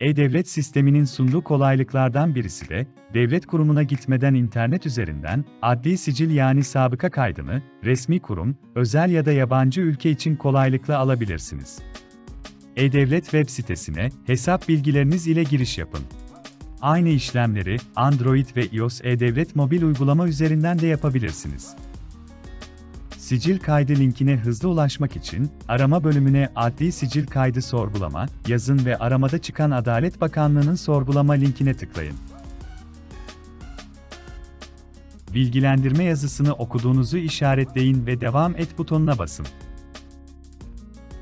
E-Devlet sisteminin sunduğu kolaylıklardan birisi de, devlet kurumuna gitmeden internet üzerinden, adli sicil yani sabıka kaydını, resmi kurum, özel ya da yabancı ülke için kolaylıkla alabilirsiniz. E-Devlet web sitesine, hesap bilgileriniz ile giriş yapın. Aynı işlemleri, Android ve iOS E-Devlet mobil uygulama üzerinden de yapabilirsiniz. Sicil kaydı linkine hızlı ulaşmak için, arama bölümüne adli sicil kaydı sorgulama, yazın ve aramada çıkan Adalet Bakanlığı'nın sorgulama linkine tıklayın. Bilgilendirme yazısını okuduğunuzu işaretleyin ve devam et butonuna basın.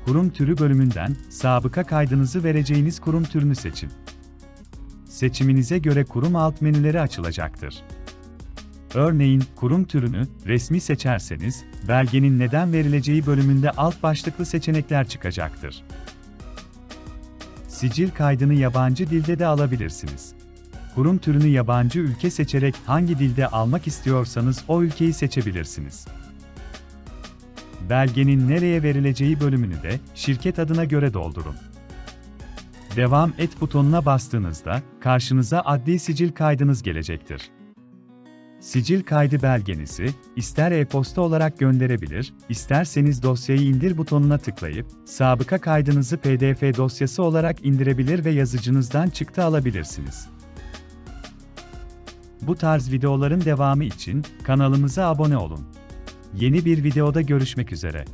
Kurum türü bölümünden, sabıka kaydınızı vereceğiniz kurum türünü seçin. Seçiminize göre kurum alt menüleri açılacaktır. Örneğin, kurum türünü, resmi seçerseniz, belgenin neden verileceği bölümünde alt başlıklı seçenekler çıkacaktır. Sicil kaydını yabancı dilde de alabilirsiniz. Kurum türünü yabancı ülke seçerek hangi dilde almak istiyorsanız o ülkeyi seçebilirsiniz. Belgenin nereye verileceği bölümünü de şirket adına göre doldurun. Devam et butonuna bastığınızda karşınıza adli sicil kaydınız gelecektir. Sicil kaydı belgenizi, ister e-posta olarak gönderebilir, isterseniz dosyayı indir butonuna tıklayıp, sabıka kaydınızı PDF dosyası olarak indirebilir ve yazıcınızdan çıktı alabilirsiniz. Bu tarz videoların devamı için kanalımıza abone olun. Yeni bir videoda görüşmek üzere.